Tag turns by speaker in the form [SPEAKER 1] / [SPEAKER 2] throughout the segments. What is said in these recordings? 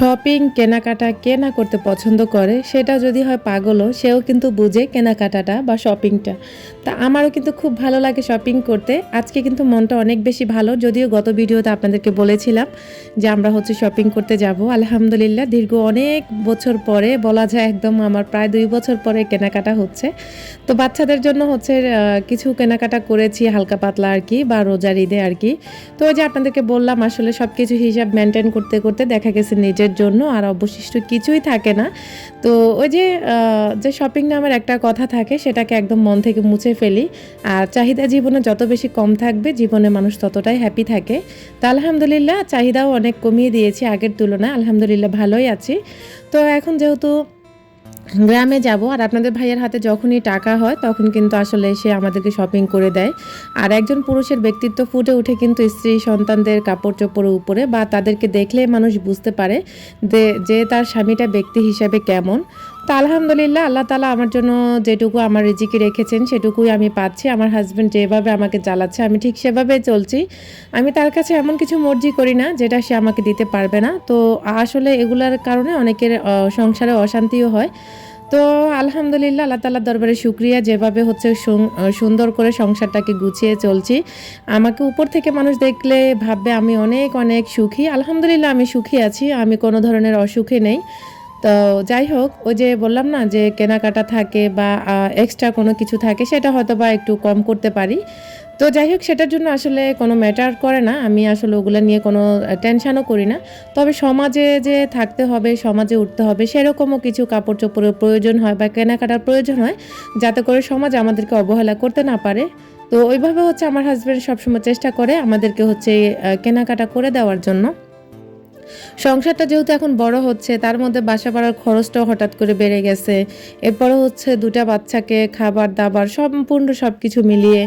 [SPEAKER 1] Shopping, কেনাকাটা কে না করতে পছন্দ করে, সেটা যদি হয় পাগলও, সেও কিন্তু বুঝে কেনাকাটাটা বা শপিংটা। তা আমারও কিন্তু খুব ভালো লাগে শপিং করতে। আজকে কিন্তু মনটা অনেক বেশি ভালো, যদিও গত ভিডিওতে আপনাদেরকে বলেছিলাম যে আমরা হচ্ছে শপিং করতে যাব। আলহামদুলিল্লাহ, দীর্ঘ অনেক বছর পরে, বলা যায় একদম আমার প্রায় দুই বছর পরে কেনাকাটা হচ্ছে। তো বাচ্চাদের জন্য হচ্ছে কিছু কেনাকাটা করেছি, হালকা পাতলা আর কি, বা রোজার ঈদে আর কি। তো ওই যে আপনাদেরকে বললাম, আসলে সব কিছু হিসাব মেনটেন করতে করতে দেখা গেছে নিজের জন্য আর অবশিষ্ট কিছুই থাকে না। তো ওই যে যে শপিং নামের একটা কথা থাকে, সেটাকে একদম মন থেকে মুছে ফেলি। আর চাহিদা জীবনে যত বেশি কম থাকবে, জীবনে মানুষ ততটাই হ্যাপি থাকে। তা আলহামদুলিল্লাহ, চাহিদাও অনেক কমিয়ে দিয়েছি আগের তুলনায়। আলহামদুলিল্লাহ, ভালোই আছি। তো এখন যেহেতু গ্রামে যাব আর আপনাদের ভাইয়ের হাতে যখনই টাকা হয়, তখন কিন্তু আসলে সে আমাদেরকে শপিং করে দেয়। আর একজন পুরুষের ব্যক্তিত্ব ফুটে উঠে কিন্তু স্ত্রী সন্তানদের কাপড় চোপড়ের উপরে বা তাদেরকে দেখলে মানুষ বুঝতে পারে যে তার স্বামীটা ব্যক্তি হিসাবে কেমন। তো আলহামদুলিল্লাহ, আল্লাহ তালা আমার জন্য যেটুকু আমার রিজিকে রেখেছেন, সেটুকুই আমি পাচ্ছি। আমার হাজব্যান্ড যেভাবে আমাকে জ্বালাচ্ছে, আমি ঠিক সেভাবে চলছি। আমি তার কাছে এমন কিছু মর্জি করি না, যেটা সে আমাকে দিতে পারবে না। তো আসলে এগুলার কারণে অনেকের সংসারে অশান্তিও হয়। তো আলহামদুলিল্লাহ, আল্লাহ তালার দরবারে শুক্রিয়া। যেভাবে হচ্ছে সুন্দর করে সংসারটাকে গুছিয়ে চলছি। আমাকে উপর থেকে মানুষ দেখলে ভাববে, আমি অনেক অনেক সুখী। আলহামদুলিল্লাহ, আমি সুখী আছি। আমি কোনো ধরনের অসুখে নেই। তো যাই হোক, ওই যে বললাম না যে কেনাকাটা থাকে বা এক্সট্রা কোনো কিছু থাকে, সেটা হয়তো বা একটু কম করতে পারি। তো যাই হোক, সেটার জন্য আসলে কোনো ম্যাটার করে না। আমি আসলে ওগুলো নিয়ে কোনো টেনশনও করি না। তবে সমাজে যে থাকতে হবে, সমাজে উঠতে হবে, সেরকমও কিছু কাপড় চোপড়ের প্রয়োজন হয় বা কেনাকাটার প্রয়োজন হয়, যাতে করে সমাজ আমাদেরকে অবহেলা করতে না পারে। তো ওইভাবে হচ্ছে আমার হাজব্যান্ড সবসময় চেষ্টা করে আমাদেরকে হচ্ছে কেনাকাটা করে দেওয়ার জন্য। সংসারটা যেহেতু এখন বড় হচ্ছে, তার মধ্যে বাসা ভাড়ার খরচটাও হঠাৎ করে বেড়ে গেছে। এরপরে হচ্ছে দুটা বাচ্চাকে খাবার, দাবার সম্পূর্ণ সব কিছু মিলিয়ে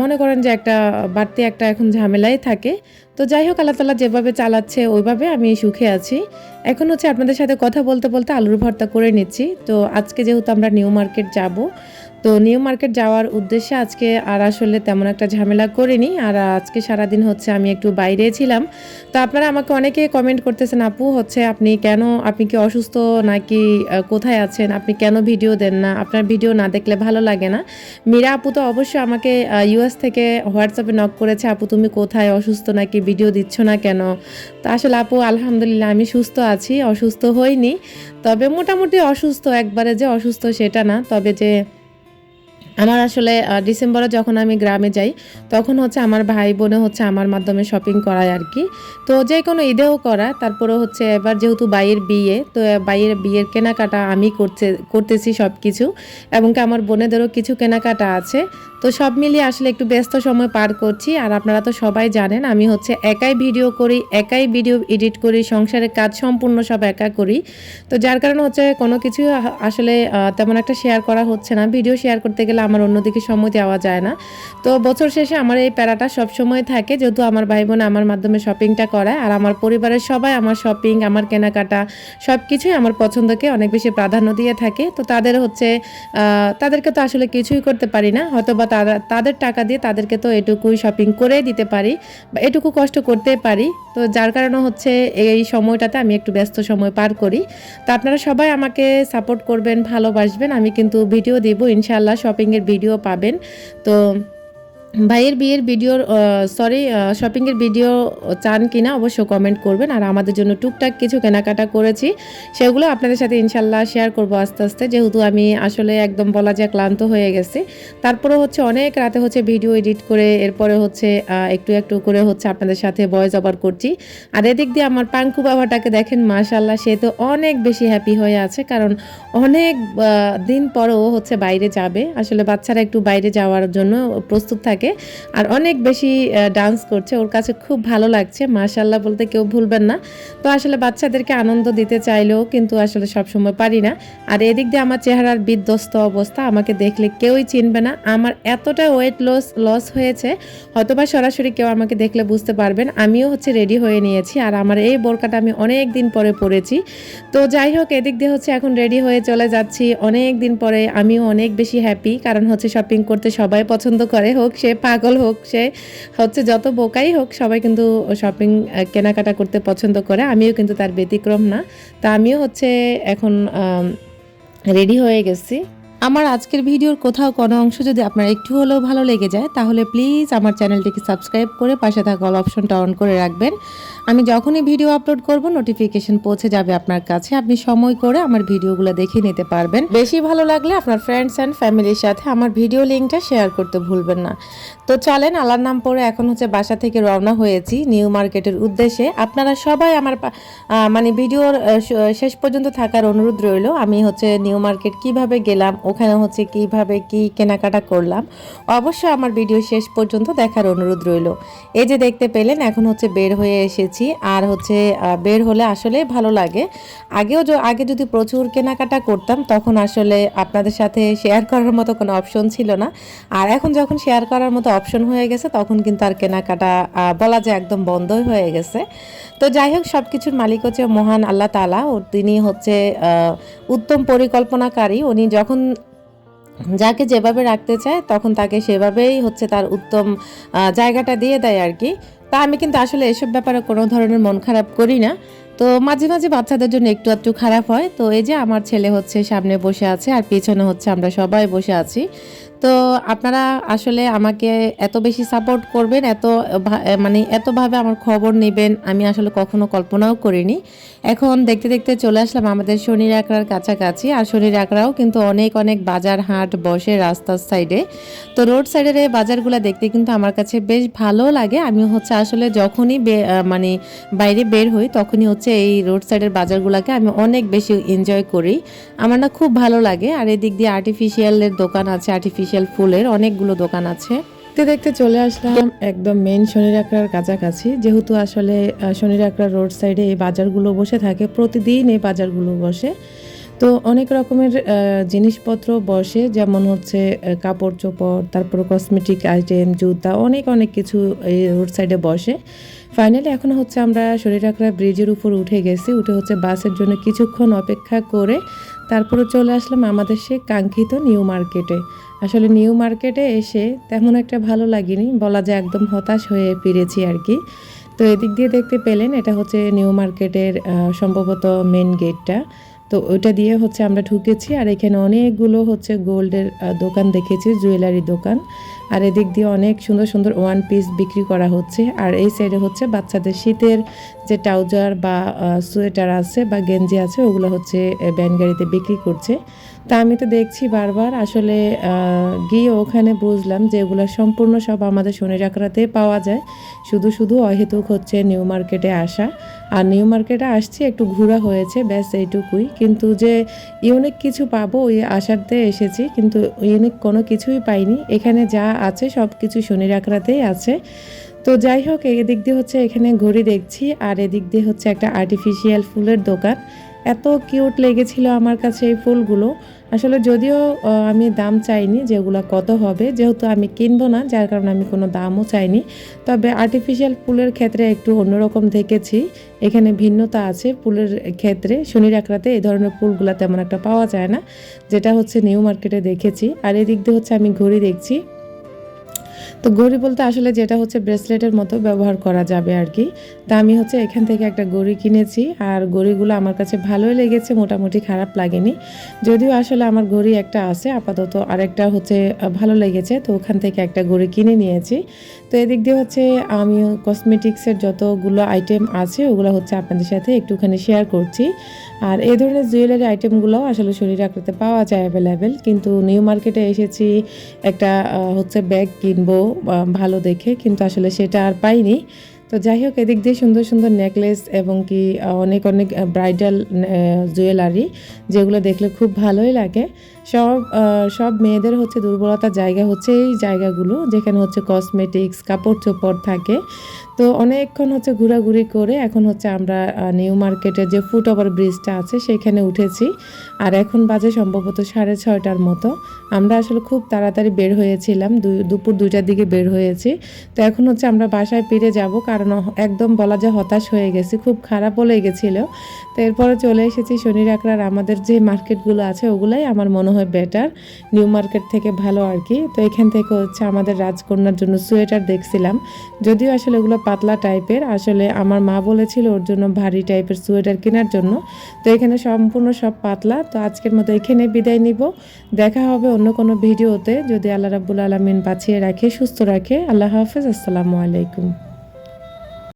[SPEAKER 1] মনে করেন যে একটা বাড়তি একটা এখন ঝামেলাই থাকে। তো যাই হোক, আল্লাহ তালা যেভাবে চালাচ্ছে, ওইভাবে আমি সুখে আছি। এখন হচ্ছে আপনাদের সাথে কথা বলতে বলতে আলুর ভর্তা করে নিচ্ছি। তো আজকে যেহেতু আমরা নিউ মার্কেট যাব তো নিউ মার্কেট যাওয়ার উদ্দেশ্যে আজকে আর আসলে তেমন একটা ঝামেলা করিনি। আর আজকে সারাদিন হচ্ছে আমি একটু বাইরে ছিলাম। তো আপনারা আমাকে অনেকে কমেন্ট করতেছেন, আপু, হচ্ছে আপনি কেন, আপনি কি অসুস্থ নাকি কোথায় আছেন? আপনি কেন ভিডিও দেন না? আপনার ভিডিও না দেখলে ভালো লাগে না? মীরা আপু তো অবশ্যই আমাকে ইউএস থেকে হোয়াটসঅ্যাপে নক করেছে, আপু, তুমি কোথায়? অসুস্থ নাকি? ভিডিও দিচ্ছ না কেন? তো আসলে আপু, আলহামদুলিল্লাহ আমি সুস্থ আছি, অসুস্থ হইনি। তবে মোটামুটি অসুস্থ, একবারে যে অসুস্থ সেটা না। তবে যে আমার আসলে ডিসেম্বরে যখন আমি গ্রামে যাই, তখন হচ্ছে আমার ভাই বোনে হচ্ছে আমার মাধ্যমে শপিং করায় আর কি তো যে কোনো ঈদেও করা তারপরে হচ্ছে এবার যেহেতু বাইয়ের বিয়ে, তো বাইয়ের বিয়ের কেনাকাটা আমি করছে, করতেছি সব কিছু এবং আমার বোনেদেরও কিছু কেনাকাটা আছে। তো সব মিলিয়ে আসলে একটু ব্যস্ত সময় পার করছি, আর আপনারা তো সবাই জানেন আমি হচ্ছে একাই ভিডিও করি, একাই ভিডিও এডিট করি, সংসারের কাজ সম্পূর্ণ সব একা করি। তো যার কারণে হচ্ছে কোনো কিছু আসলে তেমন একটা শেয়ার করা হচ্ছে না। ভিডিও শেয়ার করতে গেলে আমার অন্যদিকে সময় দেওয়া যায় না। তো বছর শেষে আমার এই প্যারাটা সব সময় থাকে, যেহেতু আমার ভাই বোন আমার মাধ্যমে শপিংটা করায়, আর আমার পরিবারের সবাই আমার শপিং আমার কেনাকাটা সব কিছুই আমার পছন্দকে অনেক বেশি প্রাধান্য দিয়ে থাকে। তো তাদের হচ্ছে তাদেরকে তো আসলে কিছুই করতে পারি না। হয়তো বা তারা, তাদের টাকা দিয়ে তাদেরকে তো এটুকুই শপিং করে দিতে পারি বা এটুকু কষ্ট করতে পারি। তো যার কারণে হচ্ছে এই সময়টাতে আমি একটু ব্যস্ত সময় পার করি। তো আপনারা সবাই আমাকে সাপোর্ট করবেন, ভালোবাসবেন। আমি কিন্তু ভিডিও দিব ইনশাল্লাহ শপিংয়ের ভিডিও পাবেন। তো ভাইয়ের বিয়ের ভিডিওর সরি শপিংয়ের ভিডিও চান কিনা অবশ্য কমেন্ট করবেন। আর আমাদের জন্য টুকটাক কিছু কেনাকাটা করেছি। সেগুলো আপনাদের সাথে ইনশাল্লাহ শেয়ার করব আস্তে আস্তে। যেহেতু আমি আসলে একদম বলা যায় ক্লান্ত হয়ে গেছি। তারপরে হচ্ছে অনেক রাতে হচ্ছে ভিডিও এডিট করে, এরপরে হচ্ছে একটু একটু করে হচ্ছে আপনাদের সাথে ভয়েস ওভার করছি। আর এদিক দিয়ে আমার পাঙ্কু বাবাটাকে দেখেন মাশাল্লাহ সে তো অনেক বেশি হ্যাপি হয়ে আছে। কারণ অনেক দিন পরও হচ্ছে বাইরে যাবে। আসলে বাচ্চারা একটু বাইরে যাওয়ার জন্য প্রস্তুত থাকে। আর অনেক বেশি ডান্স করছে। ওর কাছে খুব ভালো লাগছে। মাশাল্লাহ বলতে কেউ ভুলবেন না। তো আসলে বাচ্চাদেরকে আনন্দ দিতে চাইলেও কিন্তু আসলে সবসময় পারি না। আর এদিক দিয়ে আমার চেহারার বিধ্বস্ত অবস্থা, আমাকে দেখলে কেউই চিনবে না। আমার এতটা ওয়েট লস লস হয়েছে। হয়তোবা সরাসরি কেউ আমাকে দেখলে বুঝতে পারবেন। আমিও হচ্ছে রেডি হয়ে নিয়েছি। আর আমার এই বোরকাটা আমি অনেক দিন পরে পরেছি। তো যাই হোক, এদিক দিয়ে হচ্ছে এখন রেডি হয়ে চলে যাচ্ছি। অনেক দিন পরে আমিও অনেক বেশি হ্যাপি কারণ হচ্ছে শপিং করতে সবাই পছন্দ করে। হোক, সে পাগল হোক সে, হচ্ছে যত বোকাই হোক, সবাই কিন্তু শপিং কেনাকাটা করতে পছন্দ করে। আমিও কিন্তু তার ব্যতিক্রম না। তা আমিও হচ্ছে এখন রেডি হয়ে গেছি। আমার আজকের ভিডিওর কোথাও কোনো অংশ যদি আপনার একটু হলেও ভালো লেগে যায়, তাহলে প্লিজ আমার চ্যানেলটিকে সাবস্ক্রাইব করে পাশে থাকা অল অপশনটা অন করে রাখবেন। আমি যখনই ভিডিও আপলোড করব নোটিফিকেশন পৌঁছে যাবে আপনার কাছে। আপনি সময় করে আমার ভিডিওগুলো দেখে নিতে পারবেন। বেশি ভালো লাগলে আপনার ফ্রেন্ডস অ্যান্ড ফ্যামিলির সাথে আমার ভিডিও লিঙ্কটা শেয়ার করতে ভুলবেন না। তো চলেন, আলার নাম পরে এখন হচ্ছে বাসা থেকে রওনা হয়েছি নিউ মার্কেটের উদ্দেশ্যে। আপনারা সবাই আমার মানে ভিডিওর শেষ পর্যন্ত থাকার অনুরোধ রইল। আমি হচ্ছে নিউ মার্কেট কীভাবে গেলাম ওখানে হচ্ছে কীভাবে কি কেনাকাটা করলাম অবশ্যই আমার ভিডিও শেষ পর্যন্ত দেখার অনুরোধ রইল। এই যে দেখতে পেলেন, এখন হচ্ছে বের হয়ে এসেছি, আর হচ্ছে বের হলে আসলে ভালো লাগে। আগেও আগে যদি প্রচুর কেনাকাটা করতাম, তখন আসলে আপনাদের সাথে শেয়ার করার মতো কোনো অপশন ছিল না। আর এখন যখন শেয়ার করার মতো অপশন হয়ে গেছে, তখন কিন্তু আর কেনাকাটা বলা যায় একদম বন্ধই হয়ে গেছে। তো যাই হোক সব কিছুর মালিক হচ্ছে মহান আল্লাহ তালা ও, তিনি হচ্ছে উত্তম পরিকল্পনাকারী। উনি যখন যাকে যেভাবে রাখতে চায়, তখন তাকে সেভাবেই হচ্ছে তার উত্তম জায়গাটা দিয়ে দেয় আর কি। তা আমি কিন্তু আসলে এসব ব্যাপারে কোনো ধরনের মন খারাপ করি না। তো মাঝে মাঝে বাচ্চাদের জন্য একটু একটু খারাপ হয়। তো এই যে আমার ছেলে হচ্ছে সামনে বসে আছে আর পেছনে হচ্ছে আমরা সবাই বসে আছি। তো আপনারা আসলে আমাকে এত বেশি সাপোর্ট করবেন, এত মানে এতভাবে আমার খবর নেবেন, আমি আসলে কখনো কল্পনাও করিনি। এখন দেখতে দেখতে চলে আসলাম আমাদের শনির একড়ার কাছাকাছি, আর শনির একড়াও কিন্তু অনেক অনেক বাজার হাট বসে রাস্তার সাইডে তো রোড সাইডের এই বাজারগুলো দেখতে কিন্তু আমার কাছে বেশ ভালো লাগে। আমি হচ্ছে আসলে যখনই মানে বাইরে বের হই, তখনই হচ্ছে এই রোড সাইডের বাজারগুলোকে আমি অনেক বেশি এনজয় করি। আমার না খুব ভালো লাগে, আর এদিক দিয়ে আর্টিফিশিয়ালের দোকান আছে আর্টিফিশিয়াল ফুলের অনেকগুলো দোকান আছে। দেখতে দেখতে চলে আসলাম একদম মেন শনির আকড়ার কাছাকাছি। যেহেতু আসলে শনির আকড়া রোড সাইডে এই বাজারগুলো বসে থাকে, প্রতিদিন এই বাজারগুলো বসে। তো অনেক রকমের জিনিসপত্র বসে, যেমন হচ্ছে কাপড় চোপড়, তারপর কসমেটিক আইটেম জুতা, অনেক অনেক কিছু এই রোড সাইডে বসে। ফাইনালি এখন হচ্ছে আমরা শরীরাকড়া ব্রিজের উপর উঠে গেছি। উঠে হচ্ছে বাসের জন্য কিছুক্ষণ অপেক্ষা করে তারপরে চলে আসলাম আমাদের সে কাঙ্ক্ষিত নিউ মার্কেটে। আসলে নিউ মার্কেটে এসে তেমন একটা ভালো লাগেনি, বলা যায় একদম হতাশ হয়ে ফিরেছি আর কি। তো এদিক দিয়ে দেখতে পেলেন, এটা হচ্ছে নিউ মার্কেটের সম্ভবত মেন গেটটা তো ওইটা দিয়ে হচ্ছে আমরা ঢুকেছি, আর এখানে অনেকগুলো হচ্ছে গোল্ডের দোকান দেখেছি, জুয়েলারি দোকান। আর এদিক দিয়ে অনেক সুন্দর সুন্দর ওয়ান পিস বিক্রি করা হচ্ছে। আর এই সাইডে হচ্ছে বাচ্চাদের শীতের যে ট্রাউজার বা সোয়েটার আছে বা গেঞ্জি আছে, ওগুলো হচ্ছে ব্যান গাড়িতে বিক্রি করছে। তা আমি তো দেখছি বারবার, আসলে গিয়ে ওখানে বুঝলাম যে এগুলো সম্পূর্ণ সব আমাদের শনির আকড়াতে পাওয়া যায়। শুধু শুধু অহেতুক হচ্ছে নিউ মার্কেটে আসা। আর নিউ মার্কেটে আসছি, একটু ঘোরা হয়েছে, ব্যাস এইটুকুই। কিন্তু যে ইউনিক কিছু পাবো, ওই আশাতে এসেছি, কিন্তু ইউনিক কোনো কিছুই পাইনি। এখানে যা আছে, সব কিছু শনি রাখরাতেই আছে। তো যাই হোক, এদিক দিয়ে হচ্ছে এখানে ঘড়ি দেখছি, আর এদিক দিয়ে হচ্ছে একটা আর্টিফিশিয়াল ফুলের দোকান। এত কিউট লেগেছিল আমার কাছে এই ফুলগুলো। আসলে যদিও আমি দাম চাইনি যেগুলো কত হবে, যেহেতু আমি কিনবো না, যার কারণে আমি কোনো দামও চাইনি। তবে আর্টিফিশিয়াল ফুলের ক্ষেত্রে একটু অন্যরকম দেখেছি। এখানে ভিন্নতা আছে ফুলের ক্ষেত্রে। শনির আকড়াতে এই ধরনের ফুলগুলো তেমন একটা পাওয়া যায় না, যেটা হচ্ছে নিউ মার্কেটে দেখেছি। আর এদিক দিয়ে হচ্ছে আমি ঘড়ি দেখছি। তো ঘড়ি বলতে আসলে যেটা হচ্ছে ব্রেসলেটের মতো ব্যবহার করা যাবে আর কি। তা আমি হচ্ছে এখান থেকে একটা ঘড়ি কিনেছি আর ঘড়িগুলো আমার কাছে ভালোই লেগেছে, মোটামুটি খারাপ লাগেনি। যদিও আসলে আমার ঘড়ি একটা আছে, আপাতত আরেকটা হচ্ছে ভালো লেগেছে, তো ওখান থেকে একটা ঘড়ি কিনে নিয়েছি। তো এদিক দিয়ে হচ্ছে আমি কসমেটিক্সের যতগুলো আইটেম আছে, ওগুলো হচ্ছে আপনাদের সাথে একটুখানি শেয়ার করছি। আর এই ধরনের জুয়েলারি আইটেমগুলো আসলে শরীর আকৃতে পাওয়া যায় অ্যাভেলেবেল কিন্তু নিউ মার্কেটে এসেছি একটা হচ্ছে ব্যাগ কিনবো ভালো দেখে কিন্তু আসলে সেটা আর পাইনি। তো যাই হোক, এদিক দিয়ে সুন্দর সুন্দর নেকলেস এবং কি অনেক অনেক ব্রাইডাল জুয়েলারি যেগুলো দেখলে খুব ভালোই লাগে। সব সব মেয়েদের হচ্ছে দুর্বলতার জায়গা হচ্ছে এই জায়গাগুলো, যেখানে হচ্ছে কসমেটিক্স কাপড় চোপড় থাকে। তো অনেকক্ষণ হচ্ছে ঘোরাঘুরি করে এখন হচ্ছে আমরা নিউ মার্কেটের যে ফুট ওভার ব্রিজটা আছে সেখানে উঠেছি। আর এখন বাজে সম্ভবত সাড়ে ছয়টার মতো। আমরা আসলে খুব তাড়াতাড়ি বের হয়েছিলাম দুপুর দুইটার দিকে বের হয়েছি। তো এখন হচ্ছে আমরা বাসায় ফিরে যাব, কারণ কারণ একদম বলা যায় হতাশ হয়ে গেছি, খুব খারাপও লেগেছিল। তো এরপরে চলে এসেছি শনি রাকড়ার আমাদের যে মার্কেটগুলো আছে ওগুলাই আমার মনে হয় বেটার নিউ মার্কেট থেকে ভালো আর কি। তো এখান থেকে হচ্ছে আমাদের রাজকন্যার জন্য সোয়েটার দেখছিলাম, যদিও আসলে ওগুলো পাতলা টাইপের, আসলে আমার মা বলেছিল ওর জন্য ভারী টাইপের সোয়েটার কেনার জন্য। তো এখানে সম্পূর্ণ সব পাতলা, তো আজকের মতো এখানে বিদায় নিব। দেখা হবে অন্য কোনো ভিডিওতে। যদি আল্লাহ রাব্বুল আলমিন বাঁচিয়ে রাখে, সুস্থ রাখে, আল্লাহ হাফেজ, আসসালামু আলাইকুম।